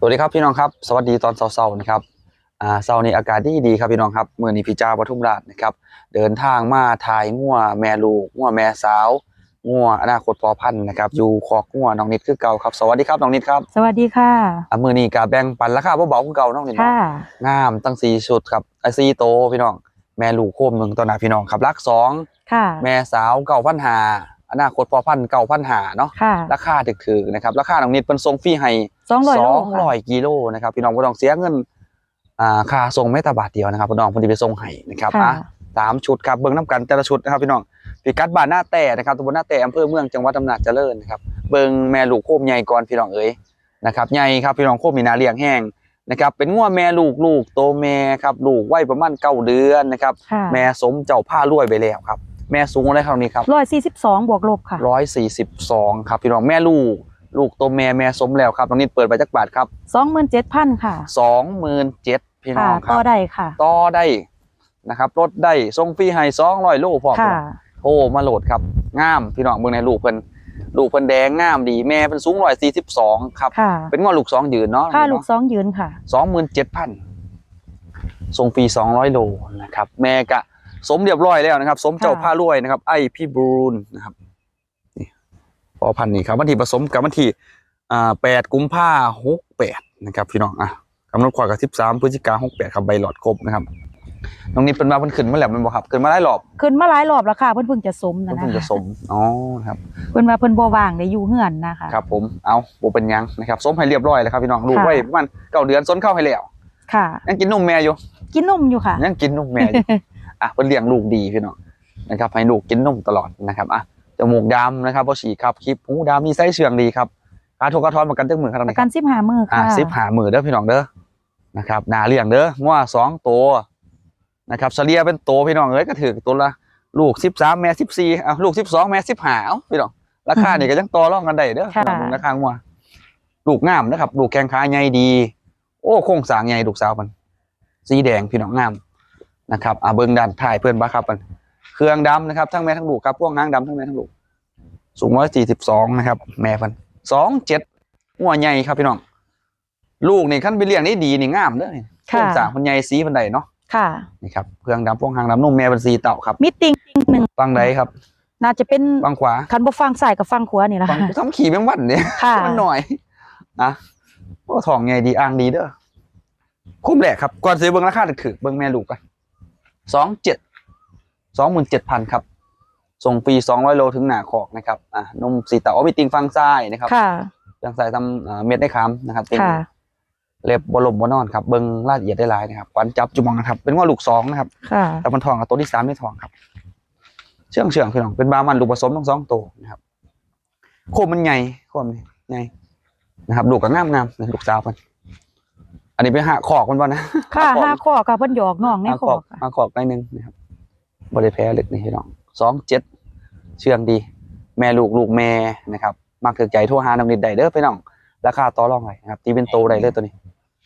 สวัสดีครับพี่น้องครับสวัสดีตอนเช้าๆนะครับอ่าเช้านี้อากาศดีดีๆครับพี่น้องครับเมื่อนี้พี่จ้าปทุมราชนะครับ เดินทางมาถ่ายงัวแม่ลูกงัวแม่สาวงัวอนาคตพอพันธุ์นะครับอยู่คอกงัวน้องนิดคือเก่าครับสวัสดีครับน้องนิดครับสวัสดีค่ะอ่ามื่อนี้กาแบ่งปันราคาเบาๆคือเก่าน้องนิดเนาะค่ะงามตั้งสี่ชุดครับไอซีโตวพี่น้อง แม่ลูกโคมหนึ่งต่อหน้าพี่น้องครับรักสองค่ะแม่สาวเก่าพันหาอนาคตพอพันธุ์เก่าพันหาเนาะค่ะราคาถึกๆนะครับราคาน้องนิดเป็นทรงฟรีให้ สองร้อยสโลองร้อยกิโลนะครับพี่น้องบ่ต้องเสียเงินอ่าค่าส่งไม่ตาบาทเดียวนะครับพี่น้องเพอดีไปส่งให้นะครับค่ะอะ สามชุดครับเบิ้งน้ำกันแต่ละชุดนะครับพี่น้องพิกัดบ้านหน้าแต่นะครับตำบลหน้าแต่อำเภอเมืองจังหวัดอำนาจเจริญนะครับเบิ้งแม่ลูกโคมใหญ่ก่อนพี่น้องเอ๋ยนะครับใหญ่ครับพี่น้องโคมมีนาเลี้ยงแห้งนะครับเป็นงัวแม่ลูกลูกโตแม่ครับลูกวัยประมาณเก้าเดือนนะครับค่ะแม่สมเจ้าผ้ารวยไปแล้วครับ แม่สูงอะไรครับนี้ครับร้อยสี่สิบสองบวกลบค่ะ ร้อยสี่สิบสองครับพี่น้องแม่ลูก ลูกโตแม่แม่สมแล้วครับตรงนี้เปิดไปจักบาทครับสองหมื่นเจ็ดพันค่ะสองหมื่นเจ็ดพี่น้ค่ะองคต่รัอบได้ค่ะ ต่อได้นะครับรถได้ส่งฟรีให้สองร้อยลูกพร้อมค่ะโอ้มาโหลดครับงามพี่น้องเบิ่งในลูกเพิ่นลูกเพิ่นแดงงามดีแม่เป็นสูงร้อยสี่สิบสองครับ ค่ะ เป็นงอลูกสองยืนเนาะค่าลูกสองยืนค่ะ สองหมื่นเจ็ดพันส่งฟรีสองร้อยโลนะครับ แม่กะ สมเรียบร้อยแล้วนะครับ สมเจ้าค่ะ ผ้ารวยนะครับ ไอพี่บรูนนะครับนี่ พอพันธุ์นี้ครับวันที่ผสมกับวันที่อ่าแปดกุมภาหกแปดนะครับพี่น้องอะกำหนดความกับสิบสามพฤศจิกาหกแปดครับใบหลอดครบนะครับน้องนิดเป็นมาเพิ่นขึ้นมาแล้วแมันบ่ครับขึ้นมาได้รอบขึ้นมาหลายรอบแล้วค่ะเพิ่นเพิ่งจะสมนะเพิ่นนะเพิ่งจะสมอ๋อครับเพิ่นมาเพิ่นบ่ว่างได้อยู่เฮือนนะคะครับผมเอาบ่เป็นหยังนะครับสมให้เรียบร้อยแล้วครับพี่น้องลูกค่ะไว้ประมาณเก้าเดือนส้นเข้าให้แล้วค่ะยังกินนมแม่อยู่ กินนมอยู่ค่ะยังกินนมแม่อยู่อะเพิ่นเลี้ยงลูกดีพี่น้องนะครับให้ลูกกินนมตลอดนะครับอะ จมูกดำนะครับบ่ฉีกครับคลิปหูดำมีไส้เชื่องดีครับกาทุกกระท้อนประกันตึ้งมือครับตรงปนี้ระคกัรันบสิบห้ามืออะค่ะสิบหามือเด้อพี่น้องเด้อนะครับหนาเลี้ยงเด้องัวสองตัวนะครับเฉลี่ยเป็นโตวพี่น้องเอ้ยก็ถือตัวละลูกสิบสามแม่สิบสี่อะลูกสิบสองแม่สิบห้าเอ้าพี่น้องราคานี่ก็ยังต่อรองกันได้เด้อพี่น้องราคางัวลูกงามนะครับลูกแข้งขาใหญ่ดี โอ้โครงสร้างใหญ่ลูกสาวมันสีแดงพี่น้องงามนะครับอะเบิ่งด้านถ่ายเพื่อนบ้าครับมัน เครื่องดำนะครับ ทั้งแม่ทั้งลูกครับพวกหางดำทั้งแม่ทั้งลูกสูงร้อยสี่สิบสองนะครับ แม่เพันสองเจ็ดหัวใหญ่ครับพี่น้อง ลูกนี่ขั้นไปเลี้ยงนี่ดีนี่งามเด้อนี่โครงสร้างคนใหญ่สีพันใดเนาะค่ะนี่ครับเครื่องดำพวกหางดำนุ่มแม่เป็นสีเต่าครับมิติงหนึ่งฟังใดครับ น่าจะเป็นฟังขวาคันบ่ฟังซ้ายกับฟังขวานี่ล่ะฟังทำขี่แมงวันเนี่ยค่ะมันหน่อยนะโอ้ทองใหญ่ดีอ่างดีเด้อคุ้มแหละครับก่อนซื้อเบิ้งราคาถือเบิ้งแม่ลูกกันสองเจ็ด สองหมื่นเจ็ดพันครับ ส่งฟรีสองร้อยโลถึงหนาขอกนะครับอะนมสีเต่าอ๋อมีติงฟังซ้ายนะครับค่ะยังใส่ทำเอ่อเม็ดได้คำนะครับเป็นค่ะเล็บบลมบนอนครับเบิ้งรายละเอียดได้หลายนะครับขวัญจับจุมองนะครับเป็นว่าลูกสองนะครับค่ะแต่มันทองกับตัวที่สามไม่ทองครับ เชื่องเชื่องคือน้องเป็นบามันลูกผสมทั้งสองตัวนะครับโคมมันใหญ่โคมนี่ใหญ่นะครับลูกก็งามงามๆนะลูกสาวมันอันนี้ไปหาขอกมันบ่นะค่ะขอกห้าข้อค่ะเพิ่นหยอกน้องในหาข้ขออกค่ะหาขอกได้หนึ่งนะครับ บริแพ้เล็กนี่พี่น้องสองเจ็ดเชื่องดี แม่ลูกลูกแม่นะครับมักถึกใจโทั่วหาน้ำนิดใดเด้อพี่น้องราคาต่อรองไว้นะครับตีเป็นโตได้เลยตัวนี้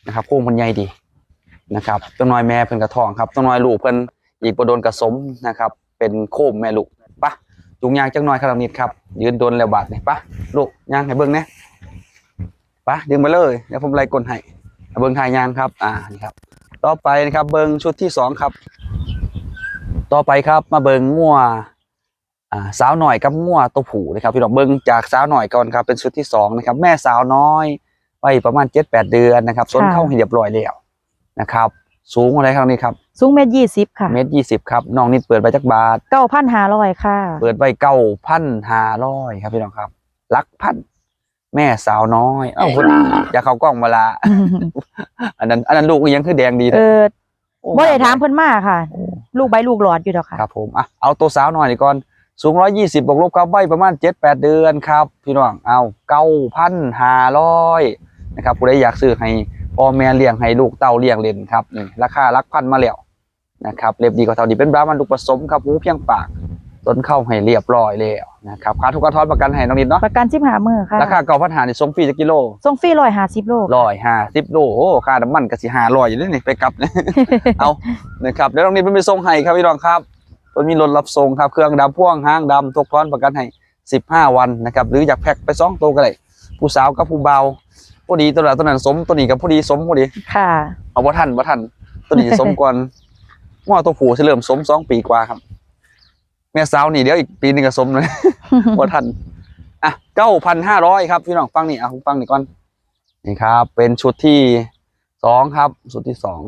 นะครับโค้งมันใหญ่ดีนะครับตัวน้อยแม่เพิ่นกระทองครับตัวน้อยลูกเพิ่นอีกประโดนกระสมนะครับ เป็นโค้มแม่ลูกปะจุงยางจักหน่อยครับนิดครับ ยืนโดนแล้วบาดนี่ปะลูกยางให้เบิ่งนะปะดึงมาเลยเดี๋ยวผมไล่กลให้เอาเบิ่งทายยางครับอ่านี่ครับต่อไปนะครับเบิ่งชุดที่สองครับ ต่อไปครับมาเบิ่งงัวอ่าสาวหน่อยกับงัวตัวผู้นะครับพี่น้องเบิ่งจากสาวหน่อยก่อนครับเป็นชุดที่สองนะครับ แม่สาวน้อยไปประมาณเจ็ดแปดเดือนนะครับส้นค่ะเข้าให้เรียบร้อยแล้วนะครับ สูงอะไรครับนี่ครับสูงเมตรยี่สิบค่ะเมตรยี่สิบครับน้องนิดเปิดไปจักบาทเก้าพันห้าร้อยค่ะ เปิดไปเก้าพันห้าร้อยครับพี่น้องครับลักพันแม่สาวน้อย เอ้าคุณอย่าเข้ากล้องมาละอันนั้น อันนั้นลูกอีหยังคือแดงดีเออโอ้ บ่ได้ถามเพิ่นมาค่ะ ลูกใบลูกหลอดอยู่ดอกค่ะ ครับผมอะเอาตัวสาวหน่อยดีก่อนสูงร้อยยี่สิบบวกลบครับใบประมาณเจ็ดแปดเดือนครับ พี่น้องเอาเก้าพันห้าร้อยนะครับผู้ใดอยากซื้อให้พ่อแม่เลี้ยงให้ลูกเต้าเลี้ยงเล่นครับนี่ราคาลักพันมาแล้วนะครับเรียบดีกว่าเท่าดีเป็นบรามันลูกผสมครับหูเพียงปาก ต้นเข้าให้เรียบร้อยแล้วนะครับค่าทุกกระทอนประกันให้น้องนิดเนาะประกันสิบห้ามือค่ะราคาเก่าพันหานี่ส่งฟรีจะกิโลส่งฟรีร้อยห้าสิบโลร้อยห้าสิบโลโอ้ค่าน้ำมันก็สิห้าร้อยอยู่นี่นี่ไปกลับเอานะครับแล้วตรงนี้เป็นไปส่งให้ครับพี่น้องครับมันมีรถรับส่งครับเครื่องดำพ่วงห้างดำทุกท้อนประกันให้สิบห้าวันนะครับหรืออยากแพ็คไปสองตัวก็ได้ผู้สาวกับผู้เบาพอดีตัวนั้นตัวนั้นสมตัวนี้กับพอดีสมพอดีค่ะเอาบ่ทันบ่ทันตัวนี้สมก่อนง้อตัวผู้สิเริ่มสมสองปีกว่าครับ แม่สาวนี่เดี๋ยวอีกปีหนึงก็สมเลยบ่ทันอะเก้าพันห้าร้อยครับพี่น้องฟังนี่อะฟังนี่ก่อนนี่ครับ เป็นชุดที่สองครับ ชุดที่สอง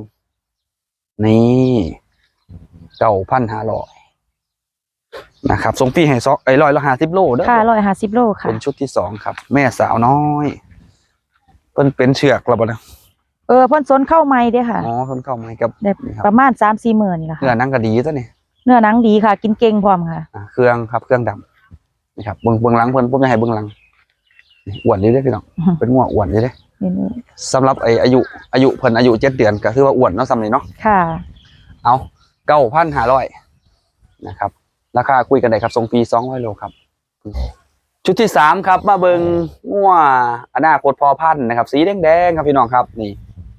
นี่เก้าพันห้าร้อยนะครับส่งพี่ให้ซอกไอ้ร้อยละห้าสิบโลเด้อค่ะร้อยห้าสิบโลค่ะเป็นชุดที่สองครับ แม่สาวน้อยเพิ่นเป็นเชือกแล้วบ่นะเออเพ่นซนเข้าไม้เด้อค่ะอ๋อเพิ่นเข้ามากับได้นี่ครับ ประมาณสามสี่หมื่นนี่แหละเนื้อค่ะหนังก็ดีตัวนี่ เนื้อหนังดีค่ะ กินเก่งพร้อมค่ะอ่าเครื่องครับ เครื่องดำนี่ครับเบิ่งเบิ่งหลังเพิ่นผมจะให้เบิ่งหลังนี่อ้วนนี่เด้อพี่น้องอือฮึเป็นงัวอ้วนนี่เด้นี่นี่สำหรับไอ้อายุอายุเพิ่นอายุเจ็ดเดือนก็คือว่าอ้วนเนาะสำนี้เนาะค่ะ เอาเก้าพันห้าร้อยนะครับ ราคาคุยกันได้ครับส่งฟรีสองร้อยโลครับ ชุดที่สามครับ มาเบิงงัวอนาคตพอพันธุ์นะครับ สีแดงๆครับพี่น้องครับนี่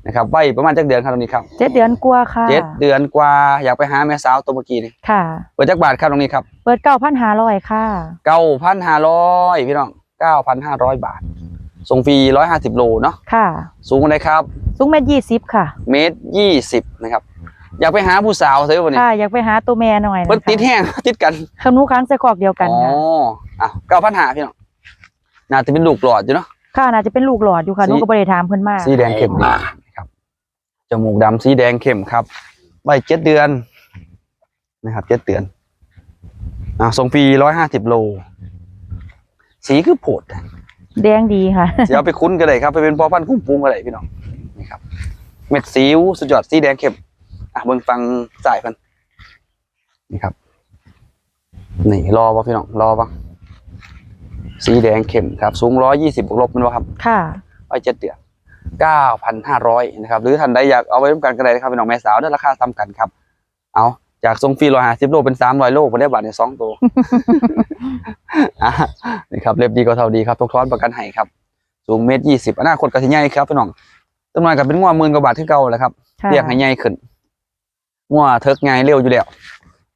นะครับไว้ประมาณจักเดือนครับตรงนี้ครับเจ็ดเดือนกว่าค่ะเจ็ดเดือนกว่าอยากไปหาแม่สาวตัวเมื่อกี้นี่ค่ะ เปิดจักบาทครับตรงนี้ครับ เปิดเก้าพันห้าร้อยค่ะเก้าพันห้าร้อยพี่น้องเก้าพันห้าร้อยบาท ส่งฟรีร้อยห้าสิบโลเนาะค่ะ สูงเลยครับ สูงเมตรยี่สิบค่ะ เมตรยี่สิบนะครับอยากไปหาผู้สาวซื้อวันนี้ค่ะอยากไปหาตัวแม่หน่อยนะเพิ่นติดคะแห้งติดกันขนูค้างใส่คอกเดียวกันอ๋อค่ะอะเก้าพันหาพี่น้องน่าจะเป็นลูกหลอดอยู่เนาะค่ะน่าจะเป็นลูกหลอดอยู่ค่ะสีหนูก็บริถามเพิ่นมากสีแดงเข้มดีนะครับ จมูกดำสีแดงเข้มครับไว้เจ็ดเดือนนะครับเจ็ดเดือนอะส่งฟรีร้อยห้าสิบโล สีคือโผดแดงดีค่ะเดี๋ยวเอาไปคุ้นกันเลยครับไปเป็นพอพันธุ์คุ้มปรุงกันเลยพี่น้องนี่ครับ เม็ดสีวสุดยอดสีแดงเข้มอะเบิ่งฟังสายพันธุ์นี่ครับนี่รอป่ะพี่น้องรอป่ะสีแดงเข้มครับ สูงร้อยยี่สิบบวกลบมันวะครับ ค่ะร้อยเจ็ดเดือน เก้าพันห้าร้อยนะครับหรือท่านใดอยากเอาไว้ร่วมกันก็ได้นะครับพี่น้องแม่สาวได้ราคาซ้ำกันครับ เอาจากทรงฟรีร้อยห้าสิบโลเป็นสามร้อยโลไปได้บาทในสองตัวอะนี่ครับเล็บดีก็เท่าดีครับทุกท้อนประกันให้ครับสูงเมตรยี่สิบอนาคตก็สิใหญ่ครับพี่น้องต้นไม้กับเป็นงัวหมื่นกว่าบาทที่เก่าแหละครับค่ะเรียกให้ใหญ่ขึ้นงัวเทิกไงเร็วอยู่แล้ว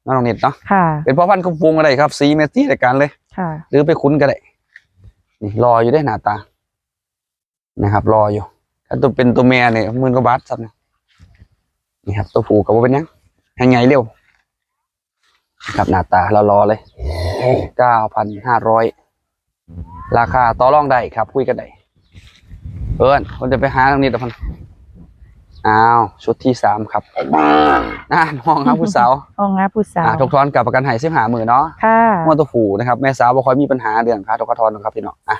น้องนิดเนาะค่ะเป็นพ่อพันธุ์คุ้มปรุงอะไรครับสีเมตรที่รายการเลยค่ะหรือไปคุ้นก็ได้นี่รออยู่ได้หน้าตานะครับ รออยู่ ถ้าตัวเป็นตัวแม่เนี่ยหมื่นกว่าบาทสักนะนี่ครับ ตัวผู้กับว่าเป็นหยังให้ไงเร็วนะครับหน้าตาเรารอเลยเก้าพันห้าร้อยราคาต่อรองได้ครับ คุยกันได้เอิญคนจะไปหาตรงนี้แต่พันอ้าว ชุดที่สามครับน่าน้องครับผู้สาวห้องงาผู้สาอ่าวทุกทอนกับประกันหายสิบหาหมื่นเนาะค่ะงวดตัวผูนะครับ แม่สาวบ่ค่อยมีปัญหาเรื่องค่าทกทอนนะครับพี่น้องอะ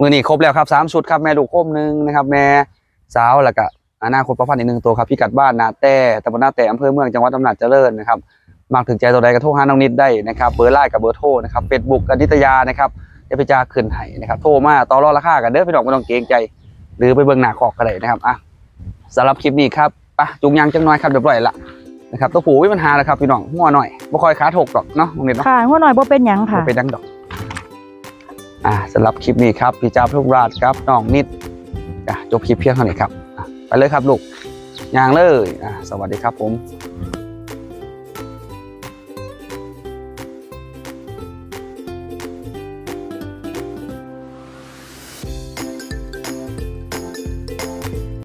มือนี้ครบแล้วครับสามชุดครับ แม่ลูกโคมหนึ่งนะครับ แม่ สาวแล้วก็อนาคตประพันธ์อีกหนึ่งตัวครับพี่กัดบ้านนาแต่ตำบลนาแต่อำเภอเมืองจังหวัดอำนาจเจริญนะครับมากถึงใจตัวใดก็โทรหาน้องนิดได้นะครับเบอร์ไลน์กับเบอร์โทรนะครับเฟซบุ๊กกันนิตยานะครับจะไปจ้าขึ้นให้นะครับโทรมาต่อรองราคากันเด้อพี่น้องไม่ต้องเกรงใจ หรือไปเบิ่งหน้าคอกก็ได้นะครับอะสำหรับคลิปนี้ครับอะจุงยางจังน้อยครับเรียบร้อยละนะครับตัวผูไม่มีปัญหาแล้วครับพี่น้องหัวหน่อยบ่ค่อยขาถกหรอกเนาะน้องนิดเนาะค่ะหัวหน่อยบ่เป็นหยังค่ะไปดังดอกอ่าสำหรับคลิปนี้ครับพี่จ้าพุกราชครับน้องนิดอะ จบคลิปเพียงเท่านี้ครับ ไปเลยครับลูกยางเลยสวัสดีครับผม